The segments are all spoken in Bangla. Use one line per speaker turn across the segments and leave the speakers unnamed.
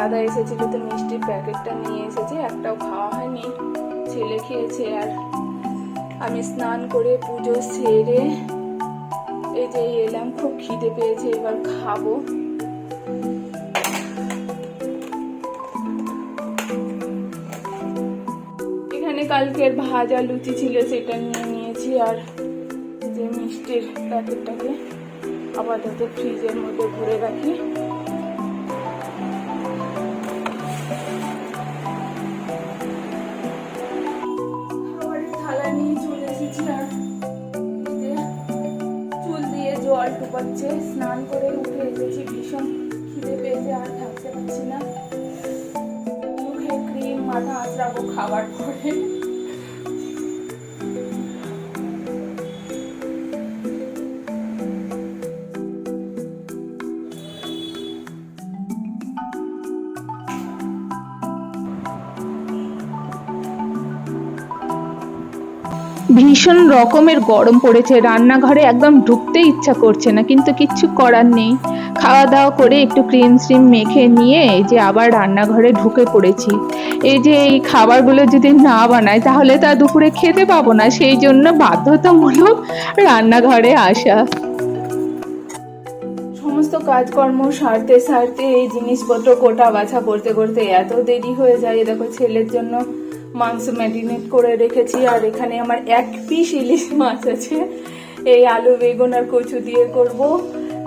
দাদা এসেছিল তো মিষ্টির প্যাকেটটা নিয়ে এসেছে, একটাও খাওয়া হয়নি। ছেলে খেয়েছে আর আমি স্নান করে পুজো সেরে এই যে এলাম, খুব খিদে পেয়েছে, এবার খাব। এখানে কালকের ভাজা লুচি ছিল, সেটা নিয়ে নিয়েছি আর যে মিষ্টির প্যাকেটটাকে আপাতত ফ্রিজের মধ্যে ভরে রাখি। টুপাচ্ছে স্নান করে উঠে এসেছি, ভীষণ খিদে পেয়েছে আর থাকতে পারছি না। মুখে ক্রিম, মাথা আঁচড়াবো খাবার পরে। ভীষণ রকমের গরম পড়েছে। রান্নাঘরে একদম ঢুকতে ইচ্ছা করছে না, কিন্তু কিচ্ছু করার নেই। খাওয়া দাওয়া করে একটু ক্রিম স্ট্রিম মেখে নিয়ে এই যে আবার রান্নাঘরে ঢুকে পড়েছি। এই যে এই খাবারগুলো যদি না বানায় তাহলে তা দুপুরে খেতে পাবো না। সেই জন্য বাধ্যতামূলক রান্নাঘরে আসা। সমস্ত কাজকর্ম সারতে সারতে এই জিনিসপত্র কোটা বাছা করতে করতে এত দেরি হয়ে যায়। দেখো ছেলের জন্য মাংস ম্যারিনেট করে রেখেছি, আর এখানে আমার এক পিস ইলিশ মাছ আছে। এই আলু, বেগুন আর কচু দিয়ে করব।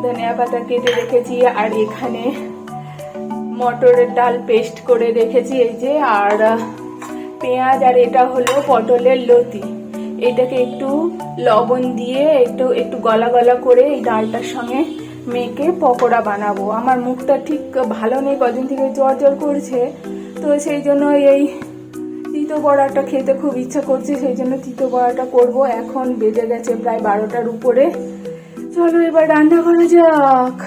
ধনিয়া পাতা কেটে রেখেছি, আর এখানে মটরের ডাল পেস্ট করে রেখেছি এই যে। আর পেঁয়াজ, আর এটা হলো পটলের লতি। এটাকে একটু লবণ দিয়ে একটু একটু গলা গলা করে এই ডালটার সঙ্গে মেখে পকোড়া বানাবো। আমার মুখটা ঠিক ভালো নেই, কদিন থেকে জ্বর জ্বর করছে। তো সেই জন্য এই তিতো বড়াটা খেতে খুব ইচ্ছা করছে, সেই জন্য তিতো বড়াটা করব। এখন বেজে গেছে প্রায় বারোটার উপরে। চলো এবার রান্না করা যাক।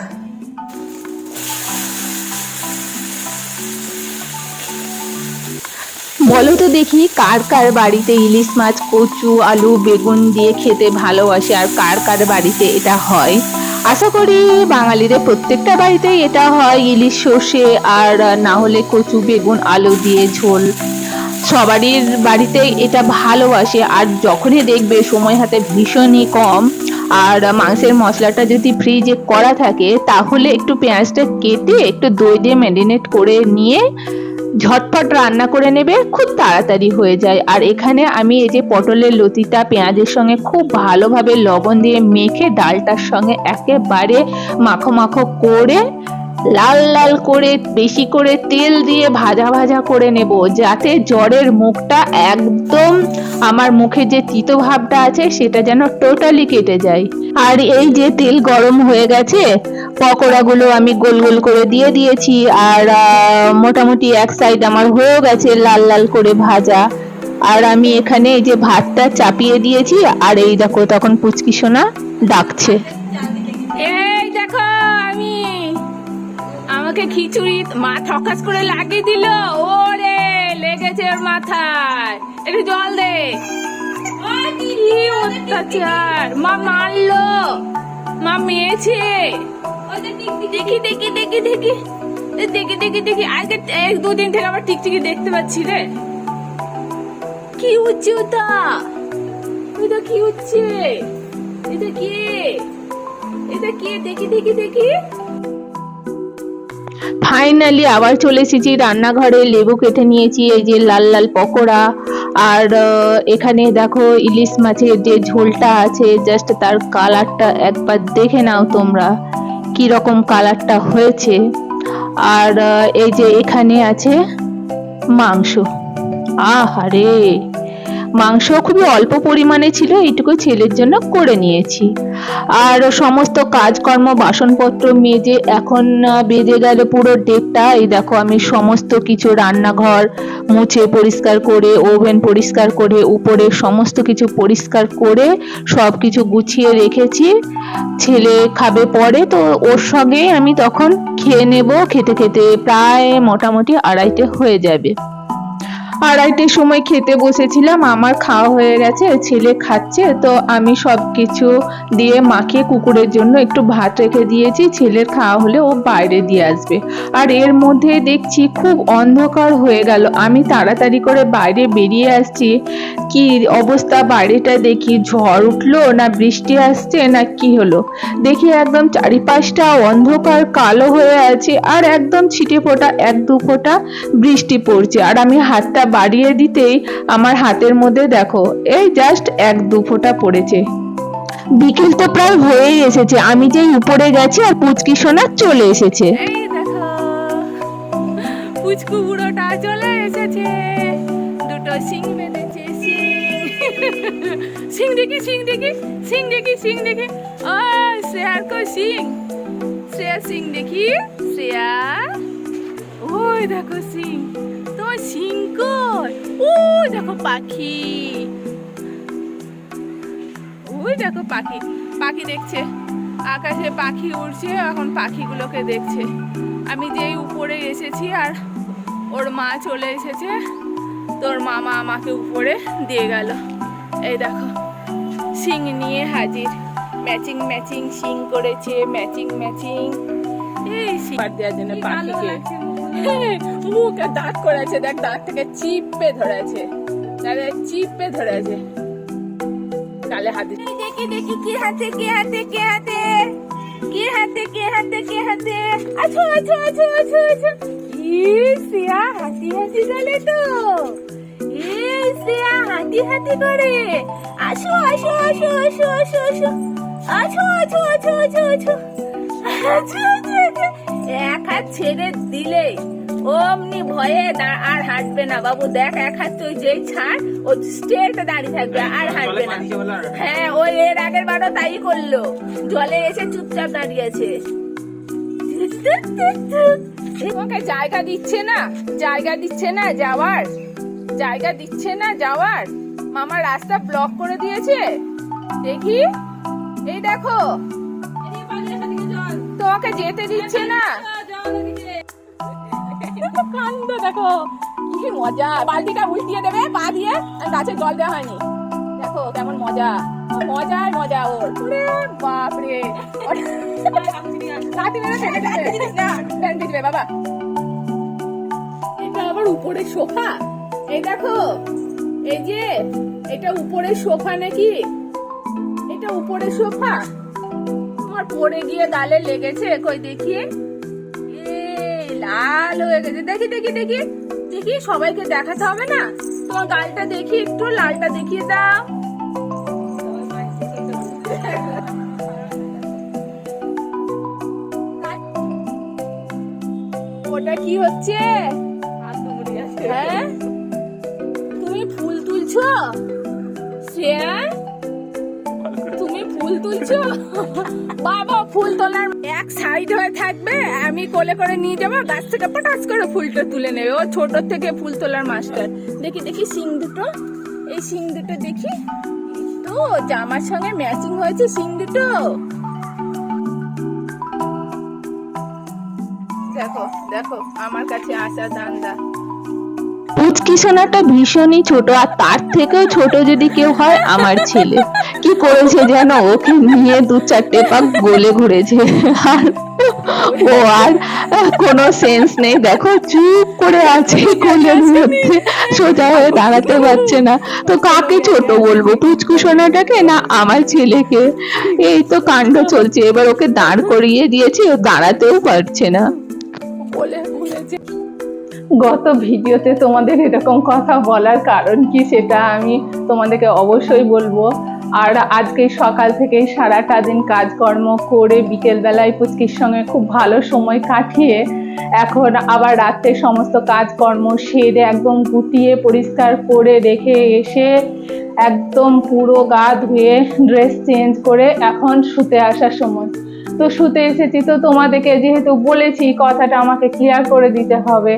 বলো তো দেখি, কার কার বাড়িতে ইলিশ মাছ, কচু, আলু, বেগুন দিয়ে খেতে ভালোবাসে, আর কার কার বাড়িতে এটা হয়? আশা করি বাঙালিদের প্রত্যেকটা বাড়িতেই এটা হয়, ইলিশ সর্ষে আর না হলে কচু, বেগুন, আলু দিয়ে ঝোল। সবারই বাড়িতে এটা ভালোবাসে আর যখনই দেখবে সময় হাতে ভীষণই কম আর মাংসের মশলাটা যদি ফ্রিজে করা থাকে তাহলে একটু পেঁয়াজটা কেটে একটু দই দিয়ে ম্যারিনেট করে নিয়ে ঝটপট রান্না করে নেবে, খুব তাড়াতাড়ি হয়ে যায়। আর এখানে আমি এই যে পটলের লতিটা পেঁয়াজের সঙ্গে খুব ভালোভাবে লবণ দিয়ে মেখে ডালটার সঙ্গে একেবারে মাখো মাখো করে লাল লাল করে বেশি করে তেল দিয়ে ভাজা ভাজা করে নেব যাতে জ্বরের মুখটা একদম আমার মুখে যে তিতো ভাবটা আছে সেটা যেন টোটালি কেটে যায়। আর এই যে তেল গরম হয়ে গেছে পকোড়াগুলো আমি গোল গোল করে দিয়ে দিয়েছি আর মোটামুটি এক সাইড আমার হয়েও গেছে লাল লাল করে ভাজা। আর আমি এখানে এই যে ভাতটা চাপিয়ে দিয়েছি আর এই দেখো তখন পুচকি সোনা ডাকছে।
আমাকে খিচুড়ি মা ঠকাস করে লাগিয়ে দিল। ওরে, লেগেছে ওর মাথায়। একটু জল দে। কি অত্যাচার। মা মারলো। মা মেয়েছে। দেখি দেখি দেখি দেখি। দেখি দেখি দেখি। আজকে এক দুদিন থেকে আবার টিকটিকি দেখতে পাচ্ছি রে। কি হচ্ছে ওটা? ওটা কি হচ্ছে এটা কি? এটা কি? দেখি দেখি দেখি।
ফাইনালি আবার চলে এসেছি, রান্নাঘরে লেবু কেটে নিয়েছি, এই যে লাল লাল পকোড়া। আর এখানে দেখো ইলিশ মাছের যে ঝোলটা আছে জাস্ট তার কালারটা একবার দেখে নাও তোমরা, কি রকম কালারটা হয়েছে। আর এই যে এখানে আছে মাংস। আহারে! মাংস খুবই অল্প পরিমাণে ছিল, এইটুকু ছেলের জন্য করে নিয়েছি। আর সমস্ত কাজকর্ম, বাসনপত্র মেজে এখন বেজে গেল পুরো ডেটটা এই দেখো আমি সমস্ত কিছু রান্নাঘর মুছে পরিষ্কার করে, ওভেন পরিষ্কার করে, উপরে সমস্ত কিছু পরিষ্কার করে সব কিছু গুছিয়ে রেখেছি। ছেলে খাবে পরে, তো ওর সঙ্গে আমি তখন খেয়ে নেব, খেতে খেতে প্রায় মোটামুটি আড়াইটে হয়ে যাবে।
আড়াইটের সময় খেতে বসেছিলাম, আমার খাওয়া হয়ে গেছে, ছেলে খাচ্ছে, তো আমি সব কিছু দিয়ে মাখিয়ে কুকুরের জন্য একটু ভাত রেখে দিয়েছি, ছেলের খাওয়া হলে ও বাইরে দিয়ে আসবে। আর এর মধ্যে দেখছি খুব অন্ধকার হয়ে গেল, আমি তাড়াতাড়ি করে বাইরে বেরিয়ে আসছি। কি অবস্থা বাইরেটা দেখি, ঝড় উঠল না বৃষ্টি আসছে, না কি হলো? দেখি একদম চারিপাশটা অন্ধকার, কালো হয়ে আছে, আর একদম ছিটে ফোটা এক দু ফোঁটা বৃষ্টি পড়ছে, আর আমি হাতটা বাড়িয়ে দিতেই আমার হাতের মধ্যে দেখো, এই জাস্ট এক দু ফোঁটা পড়েছে। বিকেল তো প্রায় হয়েই এসেছে, আমি যেই উপরে গেছি আর পুচকি সোনা চলে এসেছে।
পুচকু বুড়োটা চলে এসেছে। দুটো সিং বেঁধেছে সিং দেখি সিং দেখি সিং দেখি সিং দেখি। ও শ্রেয়ার কো সিং শ্রেয়া সিং দেখি শ্রেয়া ওই দেখো সিং সিং কই ওই দেখো পাখি। ওই দেখো পাখি। পাখি দেখছে। আকাশে পাখি উড়ছে এখন পাখিগুলোকে দেখছে। আমি যেই উপরে এসেছি আর ওর মা চলে এসেছে তোর মামা আমাকে উপরে দিয়ে গেল। এই দেখো শিং নিয়ে হাজির। ম্যাচিং ম্যাচিং শিং করেছে ম্যাচিং ম্যাচিং। এই শিং দেওয়ার জন্য পাখিকে মুখে দাঁত করেছে, দেখ দাঁত থেকে চিপে ধরেছে। তাহলে চিপে ধরেছে। গালে হাত। দেখি দেখি, কি হাতে কি হাতে কি হাতে? কি হাতে কি হাতে কি হাতে? আছো আছো আছো আছো আছো। ই সিয়া হাতি হাতি চলে তো। এই সিয়া হাতি হাতি করে। আসো আসো আসো আসো আসো আসো। আছো আছো আছো আছো আছো। আছো আছো আছো। এক হাত ছেড়ে দিলেই। অমনি ভয়ে আর হাঁটবে না। বাবু দেখ এক হাত তুই যেই ছাড় ও স্ট্রেট দাঁড়িয়ে থাকবে আর হাঁটবে না। হ্যাঁ ও এর আগের বারও তাই করল। জলে এসে চুপচাপ দাঁড়িয়েছে তোমাকে জায়গা দিচ্ছে না জায়গা দিচ্ছে না যাওয়ার। জায়গা দিচ্ছে না যাওয়ার। মামা রাস্তা ব্লক করে দিয়েছে। দেখি। এই দেখো তোমাকে যেতে দিচ্ছে না। কান্দ দেখো, কি মজা। বালতিটা উল্টিয়ে দেবে, পা দিয়ে গাছে জল দেওয়া হয়নি। দেখো কেমন মজা। মজার মজা ওর। বাপরে। লাঠি মেরে ফেলে দিবে ফেলে দিবে, বাবা। এটা আবার উপরে সোফা? এই দেখো, এই যে, এটা উপরে সোফা নাকি? এটা উপরে সোফা? পড়ে গিয়ে গালে লেগেছে, কই দেখি। এই লাল হয়ে গেছে। দেখি দেখি দেখি। দেখি, সবাইকে দেখাতে হবে না? তোমার গালটা দেখি একটু, লালটা দেখিয়ে দাও। ওটা কি হচ্ছে? হ্যাঁ? তুমি ফুল তুলছো? শ্রেয়া? ফুল তুলছো? বাবা, ফুল তোলার এক সাইড হয়ে থাকবে, আমি কোলে করে নিয়ে যাব, গাছ থেকে পটাস করে ফুলটা তুলে নেবে। ও ছোট থেকে ফুল তোলার মাস্টার। দেখি দেখি সিং দুটো। এই সিং দুটো দেখি। তো, জামার সঙ্গে ম্যাচিং হয়েছে সিং দুটো। দেখো দেখো, আমার কাছে আসা দান্দা।
পুচকি সোনাটা ভীষণই ছোট, আর তার থেকেও ছোট যদি কেউ হয়, আমার ছেলে। কি করেছে যেন ওকে নিয়ে দু চারটে পাক গোলে ঘুরেছে। আর ও আর কোনো সেন্স নেই। দেখো, চুপ করে আছে কোলের মধ্যে। সোজা হয়ে দাঁড়াতে পারছে না। তো কাকে ছোট বলব, পুচকু সোনাটাকে না আমার ছেলেকে? এই তো কাণ্ড চলছে। এবার ওকে দাঁড় করিয়ে দিয়েছে, ও দাঁড়াতেও পারছে না।
বলে ঘুরেছে।
গত ভিডিওতে তোমাদের এরকম কথা বলার কারণ কি সেটা আমি তোমাদেরকে অবশ্যই বলব। আর আজকে সকাল থেকে সারাটা দিন কাজকর্ম করে বিকেলবেলায় পুচকির সঙ্গে খুব ভালো সময় কাটিয়ে এখন আবার রাত্রে সমস্ত কাজকর্ম সেরে একদম গুটিয়ে পরিষ্কার করে রেখে এসে একদম পুরো গা ধুয়ে ড্রেস চেঞ্জ করে এখন শুতে আসার সময়। তো শুতে এসেছি তো তোমাদেরকে যেহেতু বলেছি কথাটা আমাকে ক্লিয়ার করে দিতে হবে।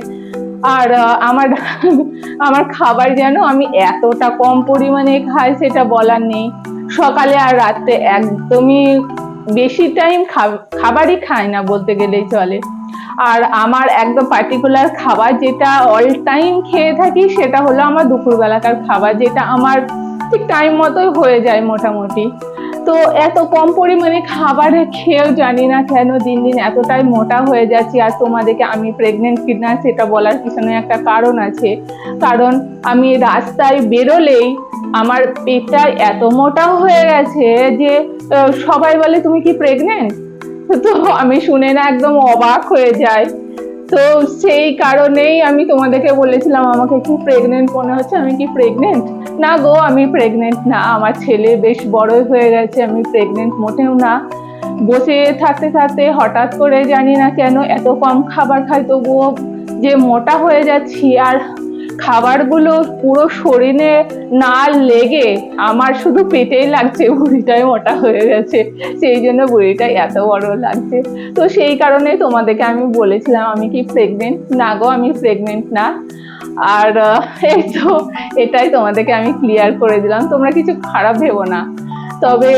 আর আমার আমার খাবার যেন আমি এতটা কম পরিমাণে খাই সেটা বলার নেই। সকালে আর রাত্রে একদমই
বেশি টাইম খাবারই খাই না বলতে গেলেই চলে। আর আমার একদম পার্টিকুলার খাবার যেটা অল টাইম খেয়ে থাকি সেটা হলো আমার দুপুরবেলাকার খাবার, যেটা আমার ঠিক টাইম মতোই হয়ে যায় মোটামুটি। তো এত কম পরিমাণে খাবার খেয়েও জানি না কেন দিন দিন এতটাই মোটা হয়ে যাচ্ছি আর তোমাদেরকে আমি প্রেগনেন্ট কিনা সেটা বলার পিছনে একটা কারণ আছে। কারণ আমি রাস্তায় বেরোলেই আমার পেটটা এত মোটা হয়ে গেছে যে সবাই বলে, তুমি কি প্রেগনেন্ট তো আমি শুনে না একদম অবাক হয়ে যাই। তো সেই কারণেই আমি তোমাদেরকে বলেছিলাম, আমাকে কি প্রেগনেন্ট মনে হচ্ছে? আমি কি প্রেগনেন্ট না গো, আমি প্রেগনেন্ট না। আমার ছেলে বেশ বড়ই হয়ে গেছে, আমি প্রেগনেন্ট মোটেও না। বসে থাকতে থাকতে হঠাৎ করে জানি না কেন, এত কম খাবার খাই, তবুও যে মোটা হয়ে যাচ্ছি আর খাবারগুলো পুরো শরীরে না লেগে আমার শুধু পেটেই লাগছে, বুড়িটাই মোটা হয়ে গেছে। সেই জন্য বুড়িটাই এত বড় লাগছে। তো সেই কারণে তোমাদেরকে আমি বলেছিলাম, আমি কি প্রেগনেন্ট না গো, আমি প্রেগনেন্ট না। আর এই তো, এটাই তোমাদেরকে আমি ক্লিয়ার করে দিলাম। তোমরা কিছু খারাপ ভেবো না। তবে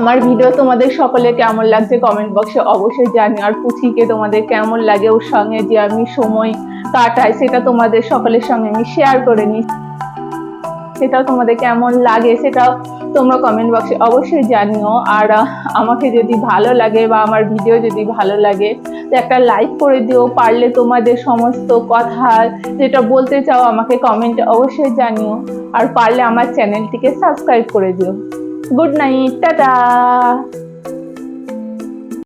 আমার ভিডিও তোমাদের সকলে কেমন লাগছে কমেন্ট বক্সে অবশ্যই জানিও আর পুচিকে তোমাদের কেমন লাগে, ওর সঙ্গে যে আমি সময় কাটাই, সেটা তোমাদের সকলের সঙ্গে আমি শেয়ার করে নিই। সেটাও তোমাদের কেমন লাগে, সেটাও তোমরা কমেন্ট বক্সে অবশ্যই জানিও। আর আমাকে যদি ভালো লাগে বা আমার ভিডিও যদি ভালো লাগে, তো একটা লাইক করে দিও। পারলে তোমাদের সমস্ত কথা যেটা বলতে চাও, আমাকে কমেন্ট অবশ্যই জানিও। আর পারলে আমার চ্যানেলটিকে সাবস্ক্রাইব করে দিও। Good night tata